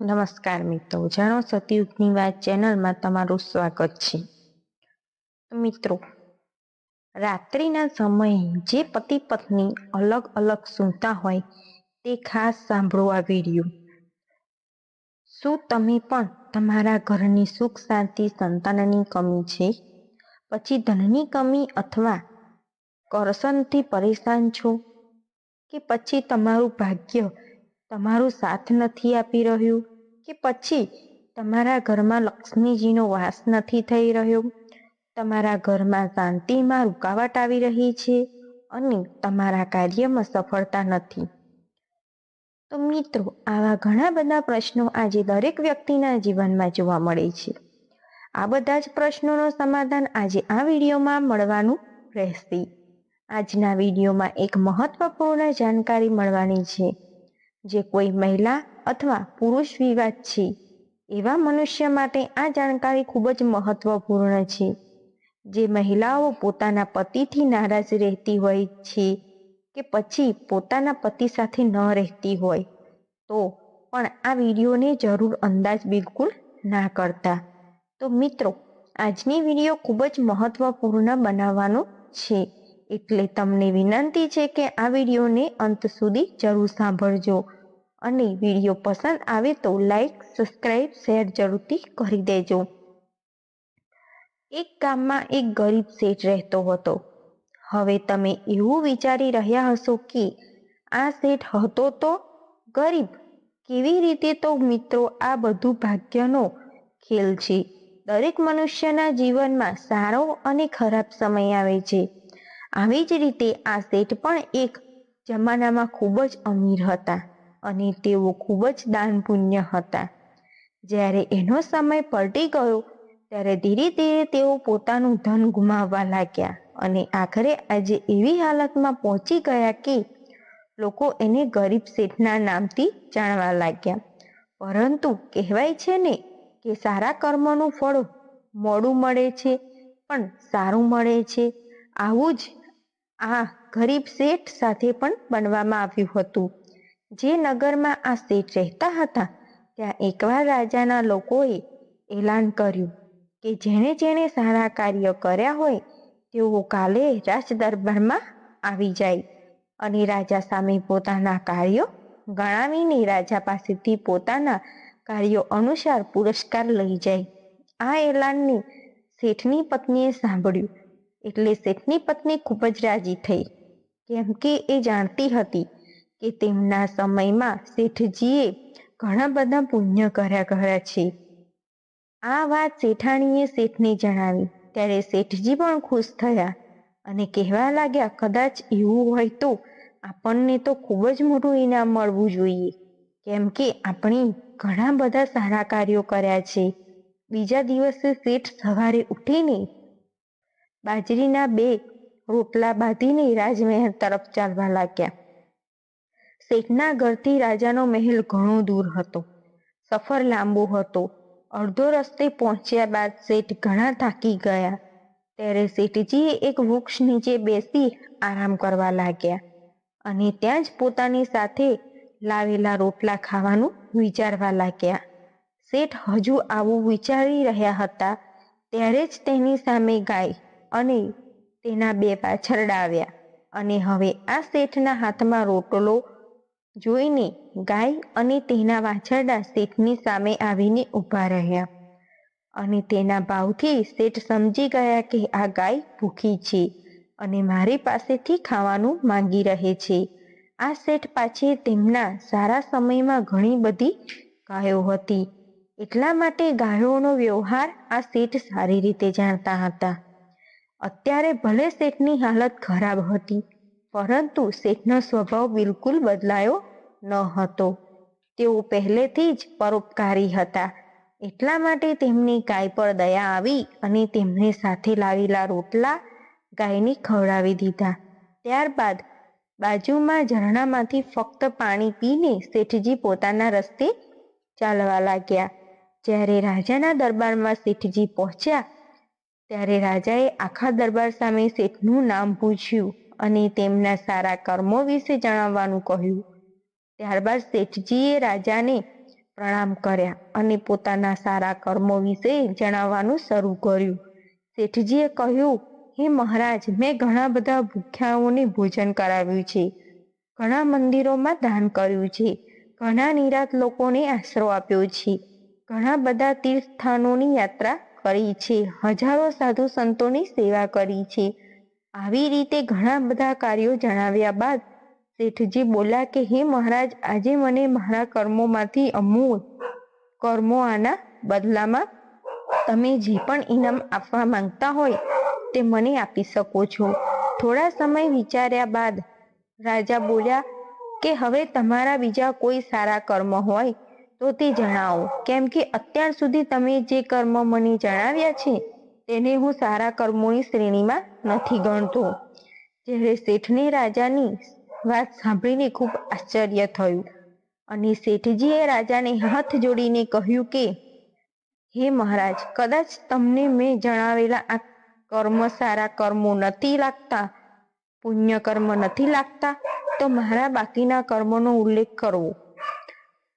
નમસ્કાર મિત્રો, જાણો સતયુગની વાત ચેનલમાં તમારું સ્વાગત છે. મિત્રો, રાત્રિના સમયે જે પતિ પત્ની અલગ અલગ સૂતા હોય તે ખાસ સાંભળો આ વીડિયો શું તમે પણ તમારા ઘરની સુખ શાંતિ સંતાનની કમી છે? પછી ધનની કમી અથવા કરસનથી પરેશાન છો? કે પછી તમારું ભાગ્ય તમારું સાથ નથી આપી રહ્યું કે પછી તમારા ઘરમાં લક્ષ્મીજીનો વાસ નથી થઈ રહ્યો? તમારા ઘરમાં શાંતિમાં રૂકાવટ આવી રહી છે અને તમારા કાર્યમાં સફળતા નથી. તો મિત્રો, આવા ઘણા બધા પ્રશ્નો આજે દરેક વ્યક્તિના જીવનમાં જોવા મળે છે. આ બધા જ પ્રશ્નોનો સમાધાન આજે આ વિડીયોમાં મળવાનું રહેશે. આજના વિડીયોમાં એક મહત્વપૂર્ણ જાણકારી મળવાની છે. જે કોઈ મહિલા અથવા પુરુષ વિવાદ છે, એવા મનુષ્ય માટે આ જાણકારી ખૂબ જ મહત્વપૂર્ણ છે. જે મહિલાઓ પોતાના પતિથી નારાજ રહેતી હોય છે કે પછી પોતાના પતિ સાથે ન રહેતી હોય, તો પણ આ વિડીયોને જરૂર અંદાજ બિલકુલ ના કરતા. તો મિત્રો, આજની વીડિયો ખૂબ જ મહત્વપૂર્ણ બનાવવાનો છે. એટલે તમને વિનંતી છે કે આ વિડીયોને અંત સુધી જરૂર સાંભળજો. અને વીડિયો પસંદ આવે તો લાઈક સબસ્ક્રાઈબ શેર જરૂરથી કરી દેજો. એક ગામમાં એક ગરીબ શેઠ રહેતો હતો. હવે તમે એવું વિચારી રહ્યા હશો કે આ શેઠ હતો તો ગરીબ? કેવી રીતે તો મિત્રો આ બધું ભાગ્યનો ખેલ છે. દરેક મનુષ્યના જીવનમાં સારો અને ખરાબ સમય આવે છે. આવી જ રીતે આ શેઠ પણ એક જમાનામાં ખૂબ જ અમીર હતા અને તેઓ ખૂબ જ દાન પુણ્ય હતા. જ્યારે એનો સમય પલટી ગયો, ત્યારે ધીરે ધીરે તેઓ પોતાનું ધન ગુમાવવા લાગ્યા અને આખરે આજે એવી હાલતમાં પહોંચી ગયા કે લોકો એને ગરીબ શેઠના નામથી જાણવા લાગ્યા. પરંતુ કહેવાય છે ને કે સારા કર્મનું ફળ મોડું મળે છે, પણ સારું મળે છે. આવું જ આ ગરીબ શેઠ સાથે પણ બનવામાં આવ્યું હતું. જે નગરમાં આ શેઠ રહેતા હતા, ત્યાં એકવાર રાજાના લોકોએ એલાન કર્યું કે જેણે જેણે સારા કાર્ય કર્યા હોય, તેઓ કાલે રાજ દરબારમાં આવી જાય અને રાજા સામે પોતાના કાર્યો ગણાવીને રાજા પાસેથી પોતાના કાર્યો અનુસાર પુરસ્કાર લઈ જાય. આ એલાનને શેઠની પત્નીએ સાંભળ્યું એટલે શેઠની પત્ની ખૂબ જ રાજી થઈ. કેમ કે એ જાણતી હતી કે તેમના સમયમાં શેઠજીએ ઘણા બધા પુણ્ય કર્યા કર્યા છે. આ વાત શેઠાણીએ શેઠને જણાવી. ત્યારે શેઠજી પણ ખુશ થયા અને કહેવા લાગ્યા, કદાચ એવું હોય તો આપણને તો ખૂબ જ મોટું ઇનામ મળવું જોઈએ. કેમ કે આપણે ઘણા બધા સારા કાર્યો કર્યા છે. બીજા દિવસે શેઠ સવારે ઉઠીને બાજરીના બે રોટલા બાંધીને રાજમહેલ તરફ ચાલવા લાગ્યા. શેઠના ઘરથી રાજાનો મહેલ ઘણો દૂર હતો. સફર લાંબો હતો. અડધો રસ્તે પહોંચ્યા બાદ શેઠ ઘણા થાકી ગયા. ત્યારે શેઠજીએ એક વૃક્ષ નીચે બેસી આરામ કરવા લાગ્યા અને ત્યાં જ પોતાની સાથે લાવેલા રોટલા ખાવાનું વિચારવા લાગ્યા. શેઠ હજુ આવું વિચારી રહ્યા હતા. ત્યારે જ તેની સામે ગાય અને તેના બે પાછરડા આવ્યા અને હવે આ શેઠના હાથમાં રોટલો જોઈને ગાય અને તેના વાછરડા શેઠની સામે આવીને ઊભા રહ્યા. અને તેના ભાવથી શેઠ સમજી ગયા કે આ ગાય ભૂખી છે અને મારી પાસેથી ખાવાનું માંગી રહે છે. આ શેઠ પાછી તેમના સારા સમયમાં ઘણી બધી ગાયો હતી. એટલા માટે ગાયોનો વ્યવહાર આ શેઠ સારી રીતે જાણતા હતા. અત્યારે ભલે શેઠની હાલત ખરાબ હતી, પરંતુ શેઠનો સ્વભાવ બિલકુલ બદલાયો ન હતો. તેઓ પહેલેથી જ પરોપકારી હતા. એટલા માટે તેમની ગાય પર દયા આવી અને તેમને સાથે લાવેલા રોટલા ગાયને ખવડાવી દીધા. ત્યારબાદ બાજુમાં ઝરણામાંથી ફક્ત પાણી પીને શેઠજી પોતાના રસ્તે ચાલવા લાગ્યા. જ્યારે રાજાના દરબારમાં શેઠજી પહોંચ્યા ત્યારે રાજાએ આખા દરબાર સામે શેઠનું નામ પૂછ્યું અને તેમના સારા કર્મો વિશે જણાવવાનું કહ્યું. ત્યારબાદ શેઠજીએ રાજાને પ્રણામ કર્યા અને પોતાના સારા કર્મો વિશે જણાવવાનું શરૂ કર્યું. શેઠજીએ કહ્યું, હે મહારાજ, મેં ઘણા બધા ભૂખ્યાઓને ભોજન કરાવ્યું છે. ઘણા મંદિરોમાં દાન કર્યું છે. ઘણા નિરાત લોકોને આશરો આપ્યો છે. ઘણા બધા તીર્થ સ્થાનોની યાત્રા કરી છે. હજારો સાધુ સંતોની સેવા કરી છે. આવી રીતે ઘણા બધા કાર્યો જણાવ્યા બાદ શેઠજી બોલ્યા કે, હે મહારાજ, આજે મને મારા કર્મોમાંથી અમૂલ કર્મો આના બદલામાં તમે જે પણ ઇનામ આપવા માંગતા હોય તે મને આપી શકો છો. થોડા સમય વિચાર્યા બાદ રાજા બોલ્યા કે, હવે તમારા બીજા કોઈ સારા કર્મ હોય તો તે જણાવો, કેમ કે અત્યાર સુધી તમે જે કર્મ મને જણાવ્યા છે, તેને હું સારા કર્મોની શ્રેણીમાં નથી ગણતો. જ્યારે શેઠને રાજાની વાત સાંભળીને ખૂબ આશ્ચર્ય થયું અને શેઠજીએ રાજાને હાથ જોડીને કહ્યું કે, હે મહારાજ, કદાચ તમને મેં જણાવેલા આ કર્મ સારા કર્મો નથી લાગતા, પુણ્ય કર્મ નથી લાગતા, તો મારા બાકીના કર્મનો ઉલ્લેખ કરવો.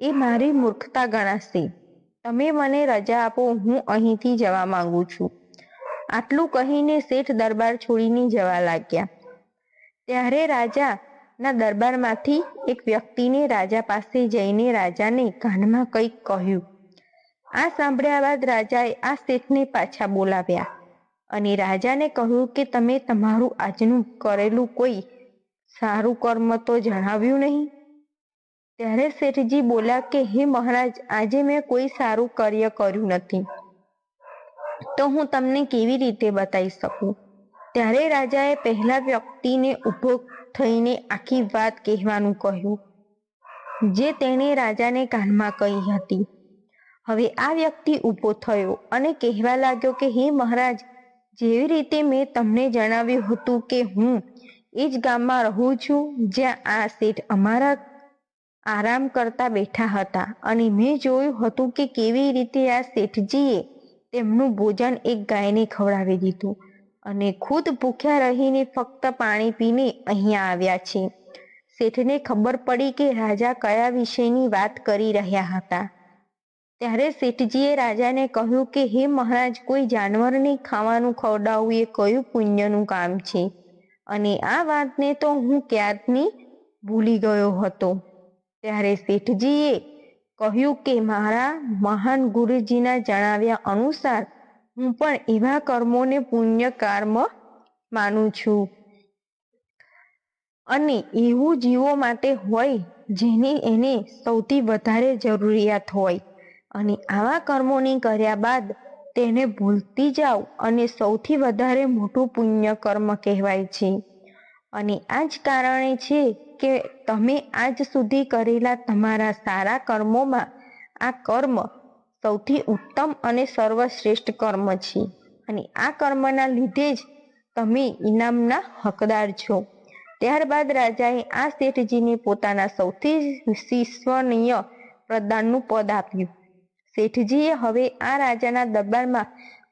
એ મારી મૂર્ખતા ગણાશે. તમે મને રજા આપો, હું અહીંથી જવા માંગુ છું. આટલું કહીને શેઠ દરબાર છોડીને જવા લાગ્યા. ત્યારે રાજા ના દરબારમાંથી એક વ્યક્તિને રાજા પાસે જઈને રાજાને કાનમાં કંઈક કહ્યું. આ સાંભળ્યા બાદ રાજાએ આ શેઠને પાછા બોલાવ્યા અને રાજાને કહ્યું કે તમે તમારું આજનું કરેલું કોઈ સારું કર્મ તો જણાવ્યું નહીં? ત્યારે શેઠજી બોલ્યા કે, હે મહારાજ, આજે મેં કોઈ સારું કાર્ય કર્યું નથી. તો હું તમને કેવી રીતે બતાવી શકું? ત્યારે રાજાએ પહેલા વ્યક્તિને ઊભો થઈને આખી વાત કહેવાનું કહ્યું, જે તેણે રાજાને કાનમાં કહી હતી. હવે આ વ્યક્તિ ઊભો થયો અને કહેવા લાગ્યો કે, હે મહારાજ, જેવી રીતે મેં તમને જણાવ્યું હતું કે હું એ જ ગામમાં રહું છું, જ્યાં આ શેઠ અમારા આરામ કરતા બેઠા હતા અને મેં જોયું હતું કે કેવી રીતે આ શેઠજીએ તેમનું ભોજન એક ગાયને ખવડાવી દીધું અને ખુદ ભૂખ્યા રહીને ફક્ત પાણી પીને અહીંયા આવ્યા છે. શેઠને ખબર પડી કે રાજા કયા વિષયની વાત કરી રહ્યા હતા. ત્યારે શેઠજીએ રાજાને કહ્યું કે, હે મહારાજ, કોઈ જાનવરને ખાવાનું ખવડાવવું એ કયું પુણ્યનું કામ છે? અને આ વાતને તો હું ક્યારની ભૂલી ગયો હતો. ત્યારે શેઠજીએ કહ્યું કે, મારા મહાન ગુરુજીના જણાવ્યા અનુસાર હું પણ એવા કર્મોને પુણ્ય કર્મ માનું છું. અને એવું જીવો માટે હોય જેની એને સૌથી વધારે જરૂરિયાત હોય. અને આવા કર્મોની કર્યા બાદ તેને ભૂલતી જાઓ અને સૌથી વધારે મોટું પુણ્ય કર્મ કહેવાય છે. અને આ જ કારણે છે કે તમે આજ સુધી કરેલા તમારા સારા કર્મોમાં આ કર્મ સૌથી ઉત્તમ અને સર્વશ્રેષ્ઠ કર્મ છે. અને આ કર્મના લીધે જ તમે ઇનામના હકદાર છો. ત્યારબાદ રાજાએ આ શેઠજીને પોતાના સૌથી શિષ્વનીય પ્રદાનનું પદ આપ્યું. શેઠજીએ હવે આ રાજાના દરબારમાં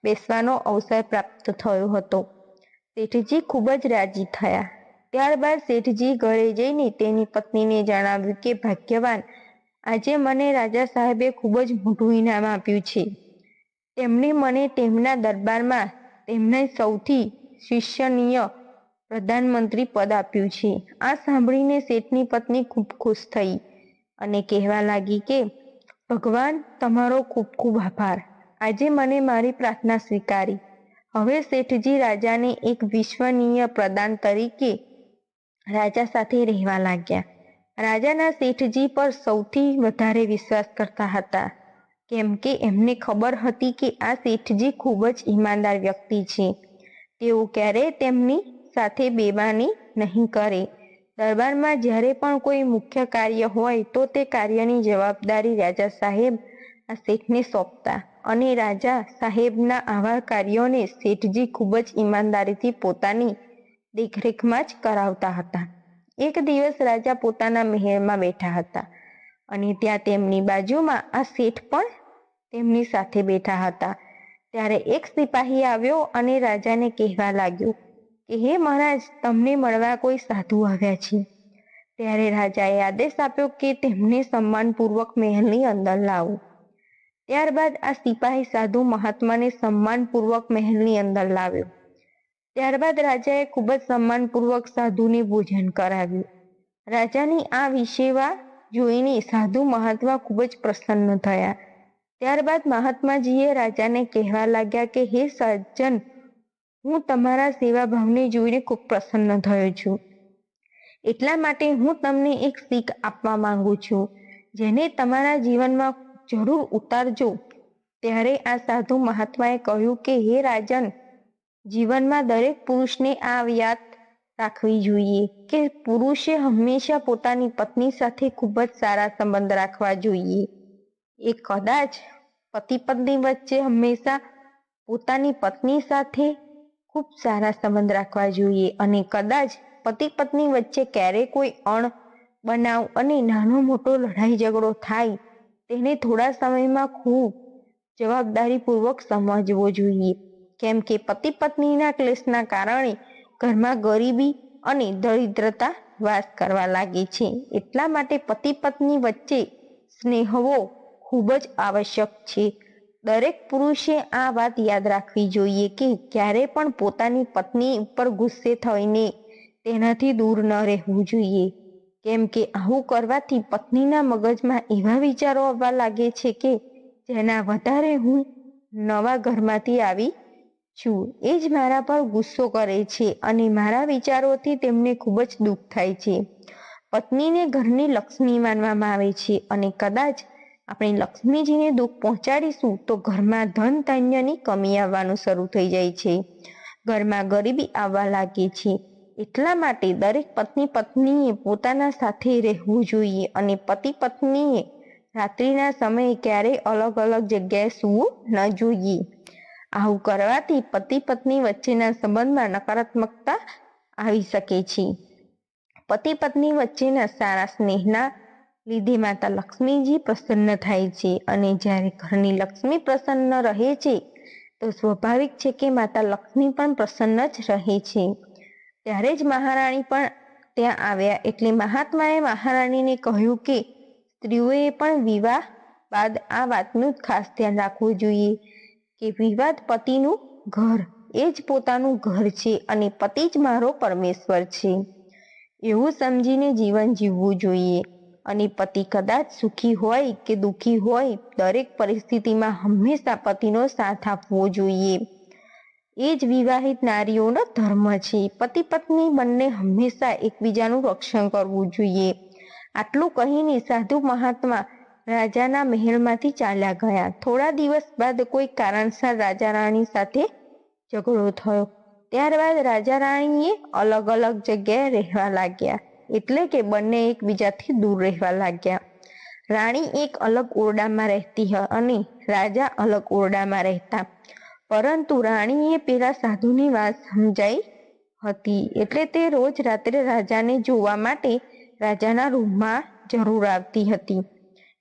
બેસવાનો અવસર પ્રાપ્ત થયો હતો. શેઠજી ખૂબ જ રાજી થયા. ત્યારબાદ શેઠજી ઘરે જઈને તેની પત્નીને જણાવ્યું કે, ભાગ્યવાન, આજે મને રાજા સાહેબે ખૂબ જ મોટું ઇનામ આપ્યું છે. તેમણે મને તેમના દરબારમાં તેમને સૌથી શિષ્યનીય પ્રધાનમંત્રી પદ આપ્યું છે. આ સાંભળીને શેઠની પત્ની ખૂબ ખુશ થઈ અને કહેવા લાગી કે, ભગવાન, તમારો ખૂબ ખૂબ આભાર. આજે મને મારી પ્રાર્થના સ્વીકારી. હવે શેઠજી રાજાને એક વિશ્વનીય પ્રદાન તરીકે રાજા સાથે રહેવા લાગ્યા. રાજાના શેઠજી પર સૌથી વધારે વિશ્વાસ કરતા હતા. કેમ કે એમને ખબર હતી કે આ શેઠજી ખૂબ જ ઈમાનદાર વ્યક્તિ છે. તેઓ ક્યારેય તેમની સાથે બેમાની નહીં કરે. દરબારમાં જ્યારે પણ કોઈ મુખ્ય કાર્ય હોય તો તે કાર્યની જવાબદારી રાજા સાહેબ આ શેઠને સોંપતા અને રાજા સાહેબના આવા કાર્યોને શેઠજી ખૂબ જ ઈમાનદારીથી પોતાની દેખરેખમાં જ કરાવતા હતા. એક દિવસ રાજા પોતાના મહેલમાં બેઠા હતા અને ત્યાં તેમની બાજુમાં આ શેઠ પણ તેમની સાથે બેઠા હતા. ત્યારે એક સિપાહી આવ્યો અને રાજાને કહેવા લાગ્યો કે, હે મહારાજ, તમને મળવા કોઈ સાધુ આવ્યા છે? ત્યારે રાજાએ આદેશ આપ્યો કે, તેમને સન્માનપૂર્વક મહેલની અંદર લાવો. ત્યારબાદ આ સિપાહી સાધુ મહાત્માને સન્માનપૂર્વક મહેલની અંદર લાવ્યો. ત્યારબાદ રાજાએ ખૂબ જ સન્માનપૂર્વક સાધુને ભોજન કરાવ્યું. રાજાની આ વિશેવા જોઈને સાધુ મહાત્મા ખૂબ જ પ્રસન્ન થયા. ત્યારબાદ મહાત્માજીએ રાજાને કહેવા લાગ્યા કે, હે સજ્જન હું તમારા સેવા ભાવને જોઈને ખૂબ પ્રસન્ન થયો છું. એટલા માટે હું તમને એક શીખ આપવા માંગુ છું. જેને તમારા જીવનમાં જરૂર ઉતારજો. ત્યારે આ સાધુ મહાત્માએ કહ્યું કે, હે રાજન જીવનમાં દરેક પુરુષને આ યાદ રાખવી જોઈએ કે પુરુષે હંમેશા પોતાની પત્ની સાથે ખૂબ જ સારા સંબંધ રાખવા જોઈએ. એ કદાચ પતિ પત્ની વચ્ચે હંમેશા પોતાની પત્ની સાથે ખૂબ સારા સંબંધ રાખવા જોઈએ અને કદાચ પતિ પત્ની વચ્ચે ક્યારે કોઈ અણ બનાવ અને નાનો મોટો લડાઈ ઝઘડો થાય, તેને થોડા સમયમાં ખૂબ જવાબદારીપૂર્વક સમજવો જોઈએ. કેમ કે પતિ પત્નીના ક્લેશના કારણે ઘરમાં ગરીબી અને દરિદ્રતા વાસ કરવા લાગે છે. એટલા માટે પતિ પત્ની વચ્ચે સ્નેહવો ખૂબ જ આવશ્યક છે. દરેક પુરુષે આ વાત યાદ રાખવી જોઈએ કે ક્યારે પણ પોતાની પત્ની ઉપર ગુસ્સે થઈને તેનાથી દૂર ન રહેવું જોઈએ. કેમ કે આવું કરવાથી પત્નીના મગજમાં એવા વિચારો આવવા લાગે છે કે જેના વધારે હું નવા ઘરમાંથી આવી છું. એ જ મારા પર ગુસ્સો કરે છે અને મારા વિચારોથી તેમને ખૂબ જ દુઃખ થાય છે. પત્નીને ઘરની લક્ષ્મી માનવામાં આવે છે અને કદાચ આપણે લક્ષ્મીજીને દુઃખ પહોંચાડીશું તો ઘરમાં ધન ધાન્યની કમી આવવાનું શરૂ થઈ જાય છે. ઘરમાં ગરીબી આવવા લાગે છે. એટલા માટે દરેક પત્ની પત્નીએ પોતાના સાથે રહેવું જોઈએ અને પતિ પત્નીએ રાત્રિના સમયે ક્યારેય અલગ અલગ જગ્યાએ સૂવું ન જોઈએ. આવું કરવાથી પતિ પત્ની વચ્ચેના સંબંધમાં નકારાત્મકતા આવી શકે છે. પતિ પત્ની વચ્ચેના સારા સ્નેહના લીધે માતા લક્ષ્મીજી પ્રસન્ન થાય છે અને જ્યારે ઘરની લક્ષ્મી પ્રસન્ન રહે છે, તો સ્વાભાવિક છે કે માતા લક્ષ્મી પણ પ્રસન્ન જ રહે છે. ત્યારે જ મહારાણી પણ ત્યાં આવ્યા એટલે મહાત્માએ મહારાણીને કહ્યું કે સ્ત્રીઓએ પણ વિવાહ બાદ આ વાતનું ખાસ ધ્યાન રાખવું જોઈએ. કે વિવાદ પતિનું ઘર. એ જ પોતાનું ઘર છે અને પતિ જ મારો પરમેશ્વર છે. એવું સમજીને જીવન જીવવું જોઈએ. અને પતિ કદાચ સુખી હોય કે દુઃખી હોય, દરેક પરિસ્થિતિમાં હંમેશા પતિનો સાથ આપવો જોઈએ. એ જ વિવાહિત નારીઓનો ધર્મ છે. પતિ પત્ની બંને હંમેશા એકબીજાનું રક્ષણ કરવું જોઈએ. આટલું કહીને સાધુ મહાત્મા રાજાના મહેલમાંથી ચાલ્યા ગયા. થોડા દિવસ બાદ કોઈ કારણસર રાજા રાણી સાથે ઝઘડો થયો. ત્યારબાદ રાજા રાણીએ અલગ અલગ જગ્યાએ રહેવા લાગ્યા, એટલે કે બંને એકબીજાથી દૂર રહેવા લાગ્યા. રાણી એક અલગ ઓરડામાં રહેતી અને રાજા અલગ ઓરડામાં રહેતા. પરંતુ રાણીએ પેલા સાધુની વાત સમજાઈ હતી, એટલે તે રોજ રાત્રે રાજાને જોવા માટે રાજાના રૂમમાં જરૂર આવતી હતી.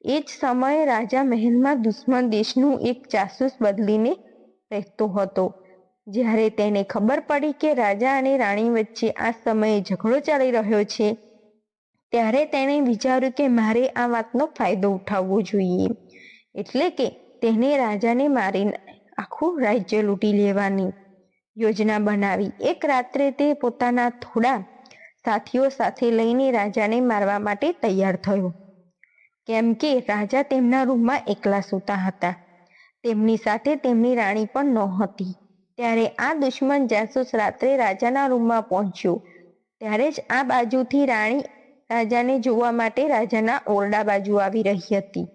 એ જ સમયે રાજા મહેલમાં દુશ્મન દેશનું એક જાસૂસ બદલીને રહેતો હતો. જ્યારે તેને ખબર પડી કે રાજા અને રાણી વચ્ચે આ સમયે ઝઘડો ચાલી રહ્યો છે, ત્યારે તેણે વિચાર્યું કે મારે આ વાતનો ફાયદો ઉઠાવવો જોઈએ. એટલે કે તેને રાજાને મારી આખું રાજ્ય લૂંટી લેવાની યોજના બનાવી. એક રાત્રે તે પોતાના થોડા સાથીઓ સાથે લઈને રાજાને મારવા માટે તૈયાર થયો. કેમ કે રાજા તેમના રૂમમાં એકલા સૂતા હતા. તેમની સાથે તેમની રાણી પણ નહોતી. ત્યારે આ દુશ્મન જાસૂસ રાત્રે રાજાના રૂમમાં પહોંચ્યો. ત્યારે જ આ બાજુથી રાણી રાજાને જોવા માટે રાજાના ઓરડા બાજુ આવી રહી હતી.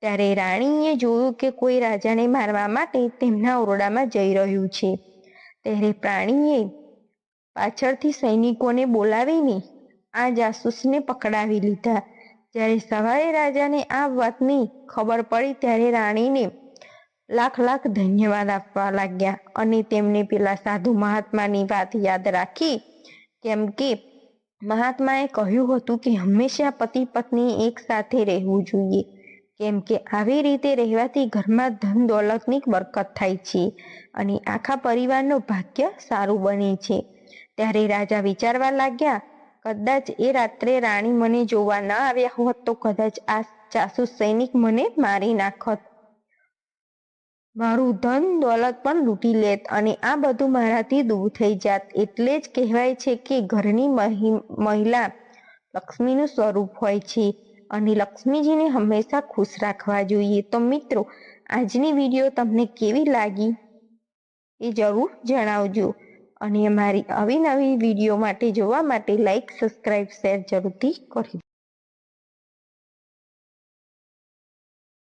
ત્યારે રાણીએ જોયું કે કોઈ રાજાને મારવા માટે તેમના ઓરડામાં જઈ રહ્યું છે. ત્યારે પ્રાણીએ પાછળથી સૈનિકોને બોલાવીને આ જાસૂસને પકડાવી લીધા. જ્યારે સવારે રાજાને આ વાતની ખબર પડી ત્યારે રાણીને લાખ લાખ ધન્યવાદ આપવા લાગ્યા અને તેમને પેલા સાધુ મહાત્માની વાત યાદ રાખી, કેમ કે મહાત્માએ કહ્યું હતું કે હંમેશા પતિ પત્ની એક સાથે રહેવું જોઈએ, કેમ કે આવી રીતે રહેવાથી ઘરમાં ધન દોલતની બરકત થાય છે અને આખા પરિવારનું ભાગ્ય સારું બને છે. ત્યારે રાજા વિચારવા લાગ્યા કદાચ એ રાત્રે રાણી મને જોવા ન આવ્યા હોત તો કદાચ આ જાસૂસ સૈનિક મને મારી નાખત. મારું ધન દોલત પણ લૂંટી લેત અને આ બધું મારાથી દૂર થઈ જાત. એટલે જ કહેવાય છે કે ઘરની મહી- મહિલા લક્ષ્મીનું સ્વરૂપ હોય છે અને લક્ષ્મીજીને હંમેશા ખુશ રાખવા જોઈએ. તો મિત્રો, આજની વીડિયો તમને કેવી લાગી એ જરૂર જણાવજો. અને અમારી આવી નવી વીડિયો માટે જોવા માટે લાઈક સબસ્ક્રાઈબ શેર જરૂરથી કરી